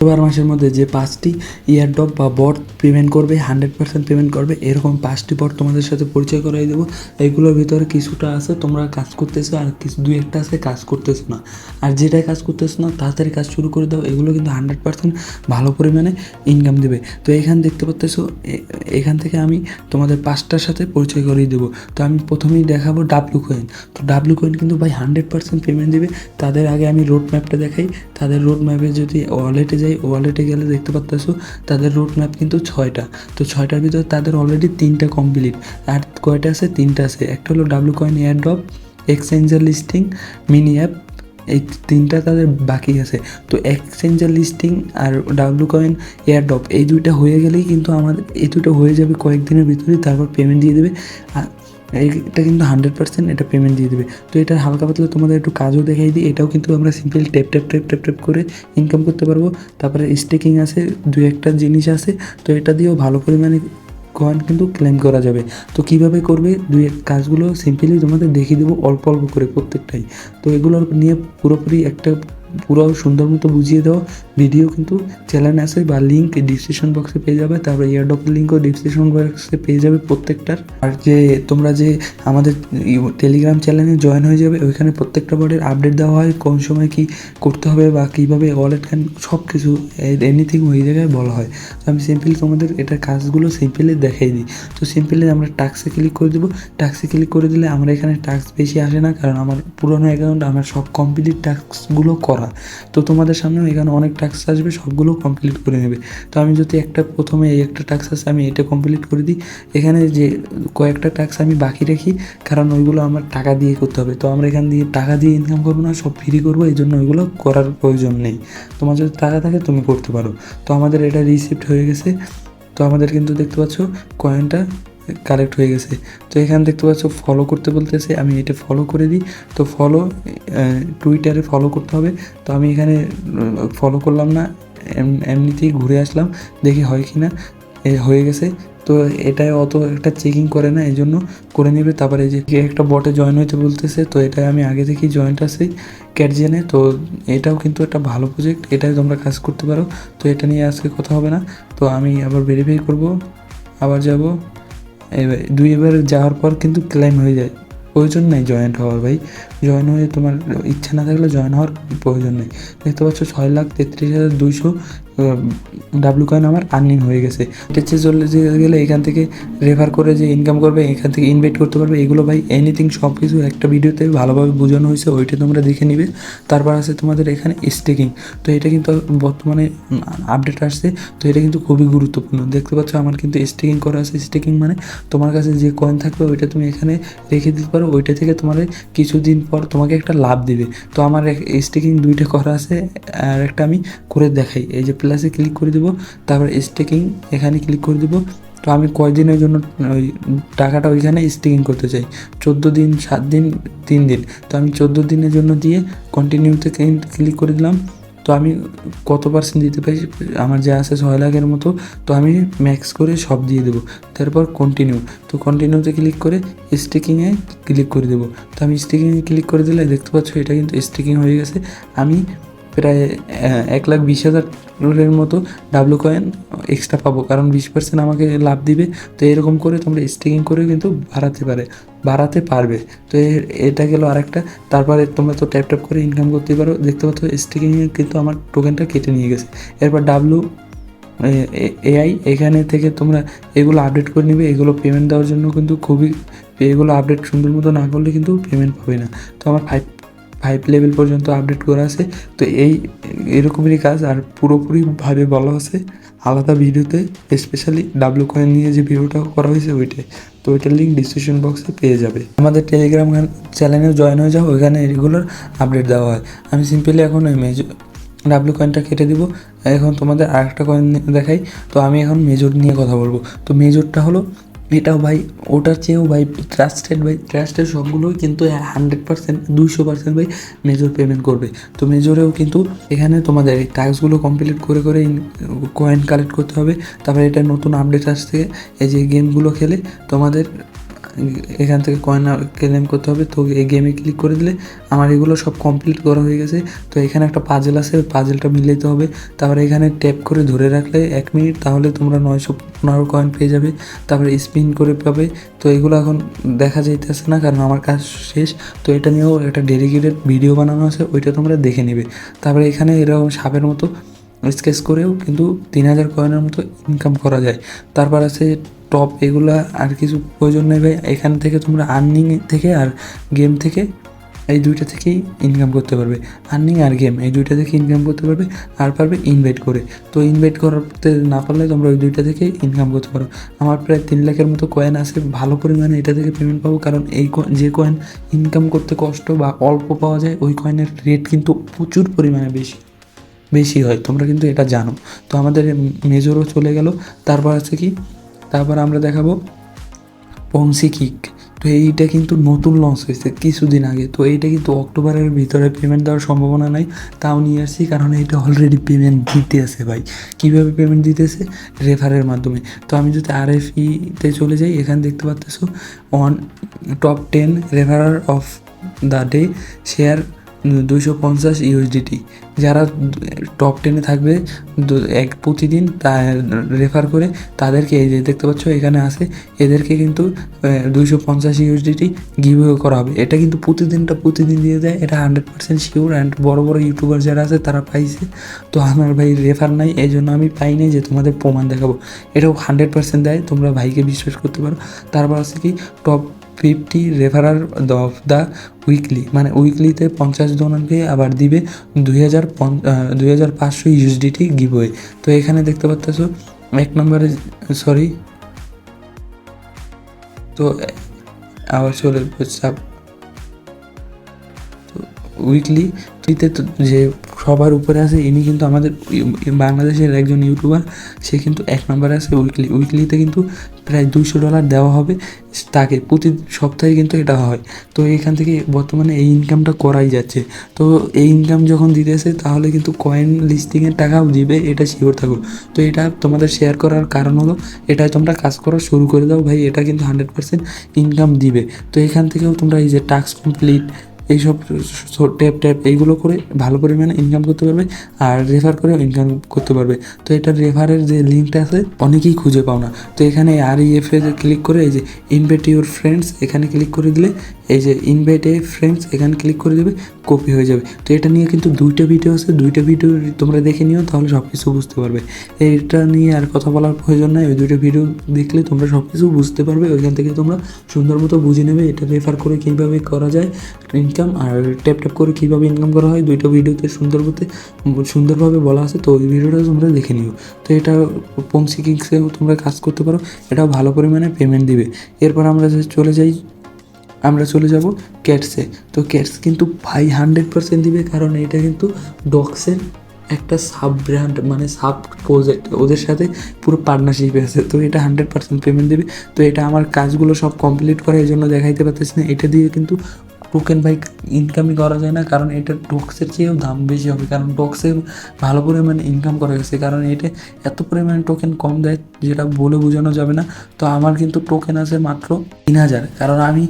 October মাসের মধ্যে যে পাঁচটি ইয়ারড্রপ বা বট পেমেন্ট করবে হান্ড্রেড পার্সেন্ট পেমেন্ট করবে, এরকম পাঁচটি বট তোমাদের সাথে পরিচয় করাই দেবো। এইগুলোর ভিতরে কিছুটা আছে, তোমরা কাজ করতেছো আর কিছু, দুই একটা আছে, কাজ করতেছো না। আর যেটাই কাজ করতেছো না, তাড়াতাড়ি কাজ শুরু করে দাও, এগুলো কিন্তু হান্ড্রেড পার্সেন্ট ভালো পরিমাণে ইনকাম দেবে। তো এখান দেখতে পাচ্তেছো এখান থেকে আমি তোমাদের পাঁচটার সাথে পরিচয় করিয়ে দেবো। তো আমি প্রথমেই দেখাবো ডাব্লু কয়েন তো ডাব্লু কয়েন কিন্তু ভাই হান্ড্রেড পার্সেন্ট পেমেন্ট দেবে। তাদের আগে আমি রোড ম্যাপটা দেখাই। তাদের রোড ম্যাপে যদি ওয়ালেটে যাই ওয়ালেটে গেলে দেখতে পাচ্তেছো তাদের রুট ম্যাপ কিন্তু ছয়টা। তো ছয়টার ভিতরে তাদের অলরেডি তিনটা কমপ্লিট আর কয়টা আছে? তিনটা আছে। একটা হলো W coin airdrop exchanger listing mini app এই তিনটা তাদের বাকি আছে। তো এক্সচেঞ্জার লিস্টিং আর ডাব্লু কয়েন এয়ারড্রপ এই দুইটা হয়ে গেলেই কিন্তু আমাদের এই দুটো হয়ে যাবে কয়েকদিনের ভিতরেই, তারপর পেমেন্ট দিয়ে দেবে। আর এটা কিন্তু হান্ড্রেড পার্সেন্ট এটা পেমেন্ট দিয়ে দেবে। তো এটা হালকা পাতলা তোমাদের একটু কাজও দেখাই দিই, এটাও কিন্তু আমরা simple tap tap tap tap tap করে ইনকাম করতে পারব। তারপরে স্টেকিং আছে দু একটা জিনিস আছে, তো এটা দিয়েও ভালো পরিমাণে কয়েন কিন্তু ক্লেম করা যাবে। তো কীভাবে করবে? দুই এক কাজগুলো সিম্পলি তোমাদের দেখিয়ে দেবো, অল্প অল্প করে প্রত্যেকটাই। তো এগুলোর নিয়ে পুরোপুরি একটা পুরো সুন্দর মতো বুঝিয়ে দেওয়া ভিডিও কিন্তু চ্যানেল আসে বা লিঙ্ক ডিসক্রিপশন বক্সে পেয়ে যাবে। তারপরে ইয়ারডপের লিঙ্কও ডিসক্রিপশন বক্সে পেয়ে যাবে প্রত্যেকটার। আর যে তোমরা যে আমাদের টেলিগ্রাম চ্যানেলে জয়েন হয়ে যাবে, ওইখানে প্রত্যেকটা বোর্ডের আপডেট দেওয়া হয়, কোন সময় কি করতে হবে বা কীভাবে ওয়ালেট খান সব কিছু এনিথিং ওই জায়গায় বলা হয়। তো আমি সিম্পলি তোমাদের এটার কাজগুলো সিম্পলি দেখাই দিই। তো সিম্পলি আমরা টাক্সে ক্লিক করে দেবো। টাক্সে ক্লিক করে দিলে আমরা এখানে টাক্স বেশি আসে না, কারণ আমার পুরোনো অ্যাকাউন্ট আমার সব কমপ্লিট টাস্কগুলো করা। তো তোমাদের সামনেও এখানে অনেক টাস্ক আসবে, সবগুলো কমপ্লিট করে নেবে। তো আমি যদি একটা প্রথমে এই একটা টাস্ক আছে, আমি এটা কমপ্লিট করে দিই। এখানে যে কয়েকটা টাস্ক আমি বাকি রাখি, কারণ ওইগুলো আমার টাকা দিয়ে করতে হবে। তো আমরা এখান দিয়ে টাকা দিয়ে ইনকাম করব না, সব ফ্রি করব, এই জন্য ওইগুলো করার প্রয়োজন নেই। তোমার যদি টাকা থাকে, তুমি করতে পারো। তো আমাদের এটা রিসিপ্ট হয়ে গেছে। তো আমাদের কিন্তু দেখতে পাচ্ছ কয়েনটা কালেক্ট হয়ে গেছে। তো এখানে দেখতে পাচ্ছ ফলো করতে বলতেছে, আমি এটা ফলো করে দিই। তো ফলো টুইটারে ফলো করতে হবে। তো আমি এখানে ফলো করলাম না, এম- এমনিতেই ঘুরে আসলাম, দেখি হয় কি না হয়ে গেছে। তো এটাই অত একটা চেকিং করে না এই জন্য করে নেবে। তারপরে যে একটা বটে জয়েন হইতে বলতেছে, তো এটাই আমি আগে থেকেই জয়েন্ট আছি ক্যাটজেনে তো এটাও কিন্তু একটা ভালো প্রজেক্ট এটাই তোমরা কাজ করতে পারো। তো এটা নিয়ে আজকে কথা হবে না। তো আমি আবার ভেরিফাই করব, আবার যাব। দুইবার যাওয়ার পর কিন্তু ক্লাইম হয়ে যায়। প্রয়োজন নেই জয়েন্ট হওয়ার ভাই। জয়েন হয়ে তোমার ইচ্ছা না থাকলে জয়েন হওয়ার প্রয়োজন নেই। দেখতে পাচ্ছ ছয় লাখ তেত্রিশ হাজার দুইশো ডাব্লু কয়েন আমার আর্নিং হয়ে গেছে। টেচে চলে যে গেলে এখান থেকে রেফার করে যে ইনকাম করবে, এখান থেকে ইনভাইট করতে পারবে। এগুলো ভাই এনিথিং সব কিছু একটা ভিডিওতে ভালোভাবে বোঝানো হয়েছে, ওইটা তোমরা দেখে নিবে। তারপর আছে তোমাদের এখানে স্টেকিং তো এটা কিন্তু বর্তমানে আপডেট আসছে। তো এটা কিন্তু খুবই গুরুত্বপূর্ণ। দেখতে পাচ্ছ আমার কিন্তু স্টেকিং করা আছে। স্টেকিং মানে তোমার কাছে যে কয়েন থাকবে, ওইটা তুমি এখানে রেখে দিতে পারো। ওইটা থেকে তোমার কিছুদিন পর তোমাকে একটা লাভ দিবে। তো আমার স্টেকিং দুইটা করা আছে। আর একটা আমি করে দেখাই। এই যে প্লাসে ক্লিক করে দেবো, তারপর স্টেকিং এখানে ক্লিক করে দেবো। তো আমি কয়দিনের জন্য ওই টাকাটা ওইখানে স্টেকিং করতে চাই? চোদ্দ দিন, সাত দিন, তিন দিন। তো আমি চোদ্দ দিনের জন্য দিয়ে কন্টিনিউতে ক্লিক করে দিলাম। তো আমি কত পার্সেন্ট দিতে পারি? আমার যা আছে ছয় লাখের মতো। তো আমি ম্যাক্স করে সব দিয়ে দেবো। তারপর কন্টিনিউ তো কন্টিনিউতে ক্লিক করে স্টিকিংয়ে ক্লিক করে দেবো। তো আমি স্টিকিংয়ে ক্লিক করে দিলে দেখতে পাচ্ছ এটা কিন্তু স্টিকিং হয়ে গেছে। আমি প্রায় এক লাখ বিশ হাজারের মতো ডাব্লু কয়েন এক্সট্রা পাবো। কারণ বিশ পার্সেন্ট আমাকে লাভ দিবে। তো এরকম করে তোমরা স্টিকিং করে কিন্তু বাড়াতে পারে, বাড়াতে পারবে। তো এটা গেল আরেকটা। তারপরে তোমরা তো ট্যাপ ট্যাপ করে ইনকাম করতে পারো। দেখতে পাচ্ছ স্টিকিংয়ে কিন্তু আমার টোকেনটা কেটে নিয়ে গেছে। এরপর ডাব্লু এআই এখানে থেকে তোমরা এগুলো আপডেট করে নিবে। এগুলো পেমেন্ট দেওয়ার জন্য কিন্তু খুবই, এগুলো আপডেট সুন্দর মতো না করলে কিন্তু পেমেন্ট পাবে না। তো আমার ফাইভ ফাইভ লেভেল পর্যন্ত আপডেট করা আছে। তো এই, এরকমই কাজ আর পুরোপুরিভাবে বলা আছে আলাদা ভিডিওতে স্পেশালি ডাব্লু কয়েন নিয়ে যে ভিডিওটা করা হয়েছে ওইটাই। তো ওইটার লিঙ্ক ডিসক্রিপশন বক্সে পেয়ে যাবে। আমাদের টেলিগ্রাম চ্যানেলে জয়েন হয়ে যাও, ওইখানে রেগুলার আপডেট দেওয়া হয়। আমি সিম্পলি এখন ওই মেজর ডাব্লু কয়েনটা কেটে দিব। এখন তোমাদের আরেকটা কয়েন দেখাই। তো আমি এখন মেজর নিয়ে কথা বলব। তো মেজরটা হলো এটাও ভাই, ওটার চেয়েও ভাই ট্রাস্টেড ভাই ট্রাস্টের সবগুলোই কিন্তু হান্ড্রেড পার্সেন্ট দুইশো পার্সেন্ট ভাই মেজর পেমেন্ট করবে। তো মেজরেও কিন্তু এখানে তোমাদের এই টাস্কগুলো কমপ্লিট করে করে কয়েন কালেক্ট করতে হবে। তারপরে এটা নতুন আপডেট আসছে, এই যে গেমগুলো খেলে তোমাদের এখান থেকে কয়েন ক্লেম করতে হবে। তো এই গেমে ক্লিক করে দিলে আমার এগুলো সব কমপ্লিট করা হয়ে গেছে। তো এখানে একটা পাজেল আছে পাজেলটা মিলাইতে হবে। তারপরে এখানে ট্যাপ করে ধরে রাখলে এক মিনিট তাহলে তোমরা নয়শো পনেরো কয়েন পেয়ে যাবে। তারপরে স্পিন করে পাবে। তো এগুলো এখন দেখা যাইতেছে না, কারণ আমার কাজ শেষ। তো এটা নিয়েও একটা ডেডিকেটেড ভিডিও বানানো আছে, ওইটা তোমরা দেখে নেবে। তারপরে এখানে এরকম সাপের মতো স্কেচ করেও কিন্তু তিন হাজার কয়েনের মতো ইনকাম করা যায়। তারপর আছে টপ এগুলা আর কিছু প্রয়োজন নেই ভাই। এখান থেকে তোমরা আর্নিং থেকে আর গেম থেকে এই দুইটা থেকেই ইনকাম করতে পারবে। আর্নিং আর গেম এই দুইটা থেকে ইনকাম করতে পারবে আর পারবে ইনভাইট করে। তো ইনভাইট করতে না পারলে তোমরা ওই দুইটা থেকে ইনকাম করতে পারো। আমার প্রায় তিন লাখের মতো কয়েন আছে, ভালো পরিমাণে এটা থেকে পেমেন্ট পাবো। কারণ এই যে কয়েন ইনকাম করতে কষ্ট বা অল্প পাওয়া যায়, ওই কয়েনের রেট কিন্তু প্রচুর পরিমাণে বেশি। বেশি হয়, তোমরা কিন্তু এটা জানো। তো আমাদের মেজরও চলে গেল, তারপর আছে কি? তারপর আমরা দেখাবো পংসি কিক তো এইটা কিন্তু নতুন লঞ্চ হয়েছে কিছুদিন আগে। তো এইটা কিন্তু অক্টোবরের ভিতরে পেমেন্ট দেওয়ার সম্ভাবনা নাই, তাও নিয়ে আসছি, কারণ এটা অলরেডি পেমেন্ট দিতে আছে ভাই। কীভাবে পেমেন্ট দিতেছে রেফারের মাধ্যমে। তো আমি যদি আর তে চলে যাই, এখানে দেখতে পাচ্ছ on top ten referrer of the day share দুইশো পঞ্চাশ ইউএসডিটি যারা টপ টেনে থাকবে এক, প্রতিদিন তা রেফার করে তাদেরকে এই যে দেখতে পাচ্ছ, এখানে আছে। এদেরকে কিন্তু দুইশো পঞ্চাশ ইউএসডিটি গিভওয়ে করা হবে। এটা কিন্তু প্রতিদিনটা প্রতিদিন দিয়ে দেয়। এটা হান্ড্রেড পার্সেন্ট শিওর অ্যান্ড বড় বড় ইউটিউবার যারা আছে, তারা পাইছে। তো আমার ভাই রেফার নাই এই জন্য আমি পাই নাই যে তোমাদের প্রমাণ দেখাবো। এটাও হান্ড্রেড পার্সেন্ট দেয়, তোমরা ভাইকে বিশ্বাস করতে পারো। তারপর আছে কি top fifty referrer of the weekly মানে উইকলিতে পঞ্চাশ জনকে আবার দিবে দুই হাজার দুই হাজার পাঁচশো ইউএসডিটি তো এখানে দেখতে পাচ্ছ এক নম্বরে, সরি। তো, আবার চলে চাপ উইকলি তো যে সবার উপরে আছে, ইনি কিন্তু আমাদের বাংলাদেশের একজন ইউটিউবার, সে কিন্তু এক নম্বরে আছে উইকলি। উইকলিতে কিন্তু প্রায় দুশো ডলার দেওয়া হবে। তাকে প্রতি সপ্তাহে কিন্তু এটা হয়। তো এখান থেকে বর্তমানে এই ইনকামটা করাই যাচ্ছে। তো এই ইনকাম যখন দিতেছে, তাহলে কিন্তু কয়েন লিস্টিংয়ের টাকাও দিবে, এটা শিওর থাকো তো এটা তোমাদের শেয়ার করার কারণ হলো এটাই তোমরা কাজ করা শুরু করে দাও ভাই, এটা কিন্তু হান্ড্রেড পার্সেন্ট ইনকাম দিবে। তো এখান থেকেও তোমরা এই যে টাস্ক কমপ্লিট এইসব ট্যাপ ট্যাপ এইগুলো করে ভালো পরিমাণে ইনকাম করতে পারবে আর রেফার করেও ইনকাম করতে পারবে। তো এটার রেফারের যে লিঙ্কটা আছে, অনেকেই খুঁজে পাও না। তো এখানে আর ইএফ এ ক্লিক করে এই যে ইনভাইট ইউর ফ্রেন্ডস এখানে ক্লিক করে দিলে এই যে ইনভাইট এ ফ্রেন্ডস এখানে ক্লিক করে দেবে কপি হয়ে যাবে। তো এটা নিয়ে কিন্তু দুইটা ভিডিও আছে, দুইটা ভিডিও তোমরা দেখে নিও, তাহলে সব কিছু বুঝতে পারবে। এটা নিয়ে আর কথা বলার প্রয়োজন নাই, ওই দুইটা ভিডিও দেখলে তোমরা সব কিছু বুঝতে পারবে, ওইখান থেকে তোমরা সুন্দর মতো বুঝে নেবে, এটা রেফার করে কীভাবে করা যায়। ইনকাম আর ট্যাপ ট্যাপ করে কীভাবে ইনকাম করা হয় দুইটা ভিডিওতে সুন্দর সুন্দরভাবে বলা আছে, তো ওই ভিডিওটা তোমরা দেখে নিও। তো এটা পংসি কিংসেও তোমরা কাজ করতে পারো, এটাও ভালো পরিমাণে পেমেন্ট দিবে। এরপর আমরা চলে যাই, আমরা চলে যাব ক্যাটসে তো ক্যাটস কিন্তু ভাই হান্ড্রেড পার্সেন্ট দিবে, কারণ এটা কিন্তু ডক্সের একটা সাব ব্র্যান্ড মানে সাব প্রজেক্ট ওদের সাথে পুরো পার্টনারশিপ আছে। তো এটা হান্ড্রেড পার্সেন্ট পেমেন্ট দেবে। তো এটা আমার কাজগুলো সব কমপ্লিট করে এই জন্য দেখাইতে পারতেছি না। এটা দিয়ে কিন্তু টোকেন বাইক ইনকামই করা যায় না, কারণ এটা ডক্সের চেয়েও দাম বেশি হবে। কারণ ডক্সে ভালো পরিমাণে ইনকাম করা গেছে, কারণ এটা এত পরিমাণে টোকেন কম দেয় যেটা বলে বোঝানো যাবে না। তো আমার কিন্তু টোকেন আছে মাত্র তিন হাজার, কারণ আমি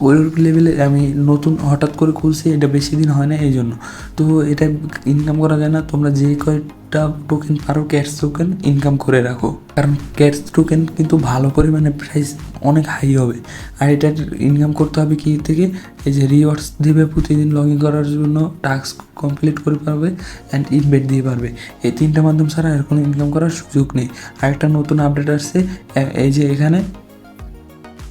ওই- লেভেলে আমি নতুন হঠাৎ করে খুলছি, এটা বেশি দিন হয় না, এই জন্য। তো এটা ইনকাম করা যায় না, তোমরা যে কয়টা টোকেন পারো ক্যাশ টোকেন ইনকাম করে রাখো। কারণ ক্যাশ টোকেন কিন্তু ভালো পরিমাণে প্রাইস অনেক হাই হবে। আর এটা ইনকাম করতে হবে কি থেকে? এই যে রিওয়ার্ডস দেবে প্রতিদিন লগ ইন করার জন্য টাস্ক কমপ্লিট করে পারবে অ্যান্ড ইনভেট দিয়ে পারবে। এই তিনটা মাধ্যম ছাড়া আর কোনো ইনকাম করার সুযোগ নেই। আরেকটা নতুন আপডেট আসছে এই যে এখানে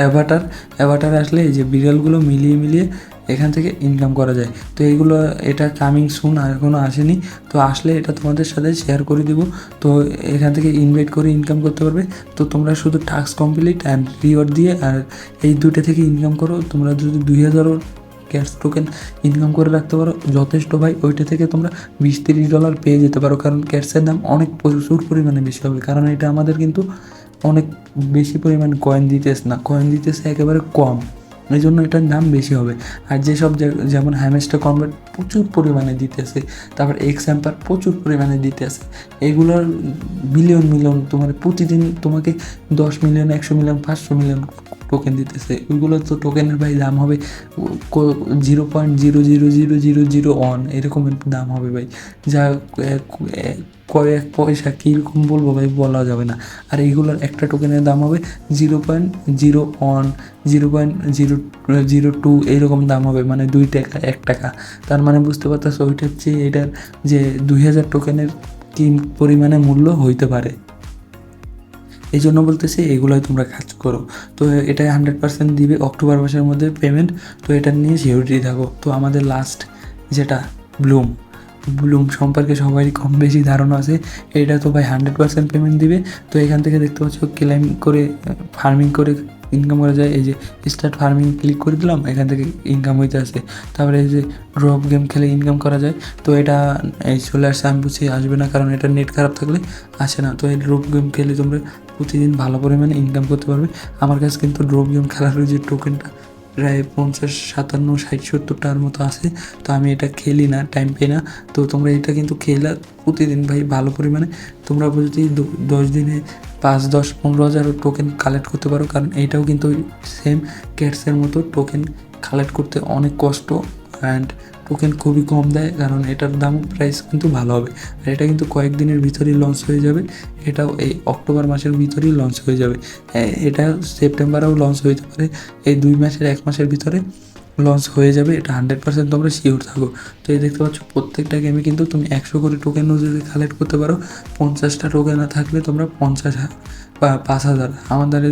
অ্যাভাটার অ্যাভাটার আসলে এই যে বিড়ালগুলো মিলিয়ে মিলিয়ে এখান থেকে ইনকাম করা যায়। তো এইগুলো, এটা কামিং সুন আর এখনও আসেনি। তো আসলে এটা তোমাদের সাথে শেয়ার করে দিব। তো এখান থেকে ইনভাইট করে ইনকাম করতে পারবে। তো তোমরা শুধু টাস্ক কমপ্লিট অ্যান্ড রিওয়ার্ড দিয়ে আর এই দুটো থেকে ইনকাম করো। তোমরা যদি দুই হাজারও ক্যাশ টোকেন ইনকাম করে রাখতে পারো, যথেষ্ট ভাই। ওইটা থেকে তোমরা বিশ তিরিশ ডলার পেয়ে যেতে পারো। কারণ ক্যাশের দাম অনেক প্রচুর পরিমাণে বেশি হবে। কারণ এটা আমাদের কিন্তু অনেক বেশি পরিমাণ কয়েন দিতেছে না। কয়েন দিতেছে একেবারে কম। এই জন্য এটার দাম বেশি হবে। আর যেসব যেমন হ্যামেস্টার কনভার্ট প্রচুর পরিমাণে দিতেছে, তারপর এক্স অ্যাম্পার প্রচুর পরিমাণে দিতেছে। এগুলোর মিলিয়ন মিলিয়ন তোমার প্রতিদিন তোমাকে দশ মিলিয়ন একশো মিলিয়ন পাঁচশো মিলিয়ন টোকেন দিতেছে। ওইগুলো তো টোকেনের ভাই দাম হবে zero point zero zero zero zero zero one এরকমের দাম হবে ভাই। যা কয়েক পয়সা কীরকম বলব ভাই, বলা যাবে না। আর এইগুলোর একটা টোকেনের দাম হবে zero point zero one zero point zero zero two এইরকম দাম হবে মানে দুই টাকা, এক টাকা। তার মানে বুঝতে পারতেছো, ওইটার হচ্ছে এটার যে দুই হাজার টোকেনের কি পরিমাণে মূল্য হইতে পারে। এই জন্য বলতেছি এগুলোই তোমরা কাজ করো। তো এটা হান্ড্রেড পার্সেন্ট দিবে অক্টোবর মাসের মধ্যে পেমেন্ট তো এটা নিয়ে সিউরিটি থাকো তো আমাদের লাস্ট যেটা ব্লুম ব্লুম সম্পর্কে সবারই কম বেশি ধারণা আছে। এটা তো ভাই হান্ড্রেড পার্সেন্ট পেমেন্ট দিবে। তো এখান থেকে দেখতে পাচ্ছ ক্লাইম করে ফার্মিং করে ইনকাম করা যায়। এই যে স্টার্ট ফার্মিং ক্লিক করে দিলাম, এখান থেকে ইনকাম হইতে আসে তারপরে এই যে ড্রপ গেম খেলে ইনকাম করা যায়। তো এটা, এই চলে আসছে আমি বুঝছি আসবে না, কারণ এটা নেট খারাপ থাকলে আসে না। তো এই ড্রপ গেম খেলে তোমরা প্রতিদিন ভালো পরিমাণে ইনকাম করতে পারবে। আমার কাছে কিন্তু গেম খেলার যে টোকেনটা প্রায় পঞ্চাশ, সাতান্ন, ষাট, সত্তরটার মতো আছে। তো আমি এটা খেলি না টাইম পাই না। তো তোমরা এটা কিন্তু খেলা প্রতিদিন ভাই ভালো পরিমাণে। তোমরা যদি দশ দিনে পাঁচ, দশ, পনেরো হাজার টোকেন কালেক্ট করতে পারো, কারণ এটাও কিন্তু সেম ক্যাটসের মতো টোকেন কালেক্ট করতে অনেক কষ্ট। অ্যান্ড টোকেন খুবই কম দেয়, কারণ এটার দাম প্রাইস কিন্তু ভালো হবে। আর এটা কিন্তু কয়েকদিনের ভিতরেই লঞ্চ হয়ে যাবে, এটাও এই অক্টোবর মাসের ভিতরেই লঞ্চ হয়ে যাবে। এটা সেপ্টেম্বরেও লঞ্চ হইতে পারে, এই দুই মাসের, এক মাসের ভিতরে লঞ্চ হয়ে যাবে, এটা হান্ড্রেড পার্সেন্ট তোমরা শিওর থাকো। তো এই দেখতে পাচ্ছ, প্রত্যেকটা গেমে কিন্তু তুমি একশো করে টোকেনও যদি কালেক্ট করতে পারো, পঞ্চাশটা টোকেন থাকলে তোমরা পঞ্চাশ পাঁচ হাজার। আমাদের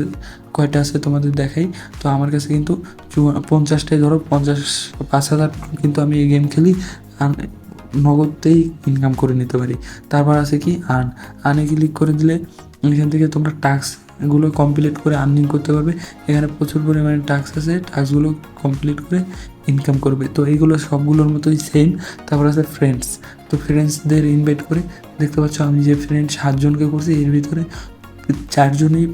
কয়টা আছে তোমাদের দেখাই। তো আমার কাছে কিন্তু পঞ্চাশটাই ধরো, পঞ্চাশ পাঁচ হাজার কিন্তু আমি এই গেম খেলি, আর নগদতেই ইনকাম করে নিতে পারি। তারপর আছে কি? আর্ন আর্নে ক্লিক করে দিলে এখান থেকে তোমরা টাস্কগুলো কমপ্লিট করে আর্নিং করতে পারবে। এখানে প্রচুর পরিমাণে টাস্ক আছে টাস্কগুলো কমপ্লিট করে ইনকাম করবে। তো এইগুলো সবগুলোর মতোই সেম তারপর আছে ফ্রেন্ডস তো ফ্রেন্ডসদের ইনভাইট করে দেখতে পাচ্ছ আমি যে ফ্রেন্ড সাতজনকে করছি, এর ভিতরে চারজনই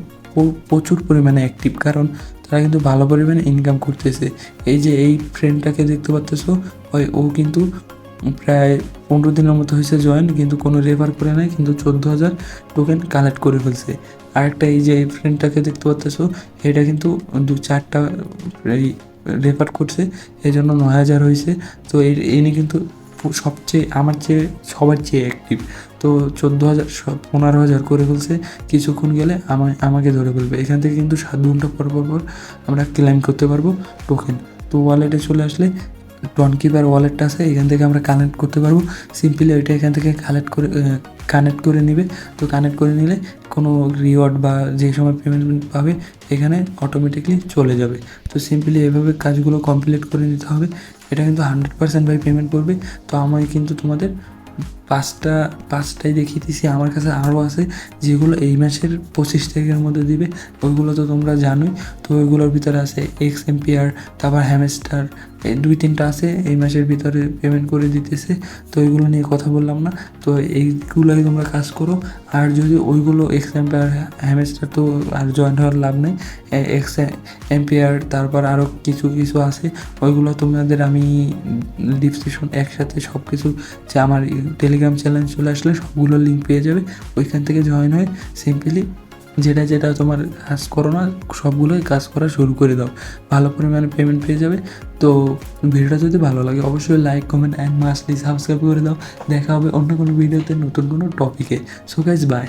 প্রচুর পরিমাণে অ্যাক্টিভ কারণ তারা কিন্তু ভালো পরিমাণে ইনকাম করতেছে। এই যে এই ফ্রেন্ডটাকে দেখতে পাচ্তেছো ওই, ও কিন্তু প্রায় পনেরো দিনের মতো হয়েছে জয়েন কিন্তু কোনো রেফার করে নাই, কিন্তু চোদ্দ হাজার টোকেন কালেক্ট করে ফেলছে। আরেকটা এই যে এই ফ্রেন্ডটাকে দেখতে পাচ্তেছো এটা কিন্তু দু, চারটা এই রেফার করছে এই জন্য নয় হাজার হয়েছে। তো এই ইনি কিন্তু সবচেয়ে, আমার চেয়ে, সবার চেয়ে অ্যাক্টিভ তো চোদ্দ হাজার, সব পনেরো হাজার করে ফেলছে। কিছুক্ষণ গেলে আমায়, আমাকে ধরে ফেলবে। এখান থেকে কিন্তু সাত ঘণ্টা পর পর পর আমরা ক্লাইম করতে পারব টোকেন তো ওয়ালেটে চলে আসলে ডন কিপার ওয়ালেটটা আছে, এখান থেকে আমরা কানেক্ট করতে পারব। সিম্পলি ওইটা এখান থেকে কালেক্ট করে কানেক্ট করে নেবে। তো কানেক্ট করে নিলে কোনো রিওয়ার্ড বা যে সময় পেমেন্ট পাবে, এখানে অটোমেটিকলি চলে যাবে। তো সিম্পলি এভাবে কাজগুলো কমপ্লিট করে নিতে হবে। এটা কিন্তু হান্ড্রেড পার্সেন্ট ভাই পেমেন্ট করবে। তো আমায় কিন্তু তোমাদের পাঁচটা, পাঁচটাই দেখিয়ে দিছি। আমার কাছে আরও আছে, যেগুলো এই মাসের পঁচিশ তারিখের মধ্যে দিবে। ওইগুলো তো তোমরা জানোই। তো ওইগুলোর ভিতরে আছে এক্স এমপিআর তারপর হ্যামেস্টার এই দুই তিনটা আছে, এই মাসের ভিতরে পেমেন্ট করে দিতেছে। তো ওইগুলো নিয়ে কথা বললাম না। তো এইগুলোই তোমরা কাজ করো। আর যদি ওইগুলো এক্স এমপিআর হ্যামেস্টার তো আর জয়েন্ট হওয়ার লাভ নেই এক্স এমপিআর তারপর আরও কিছু কিছু আছে, ওইগুলো তোমাদের আমি ডিসক্রিপশন একসাথে সব কিছু যে আমার টেলিগ্রাম চ্যানেল চলে আসলে সবগুলো লিঙ্ক পেয়ে যাবে। ওইখান থেকে জয়েন হয়ে সিম্পলি যেটা যেটা তোমার কাজ করো না, সবগুলোই কাজ করা শুরু করে দাও। ভালো পরিমাণে পেমেন্ট পেয়ে যাবে। তো ভিডিওটা যদি ভালো লাগে, অবশ্যই like comment and mostly subscribe করে দাও। দেখা হবে অন্য কোনো ভিডিওতে নতুন কোনো টপিকে সো গাইজ বাই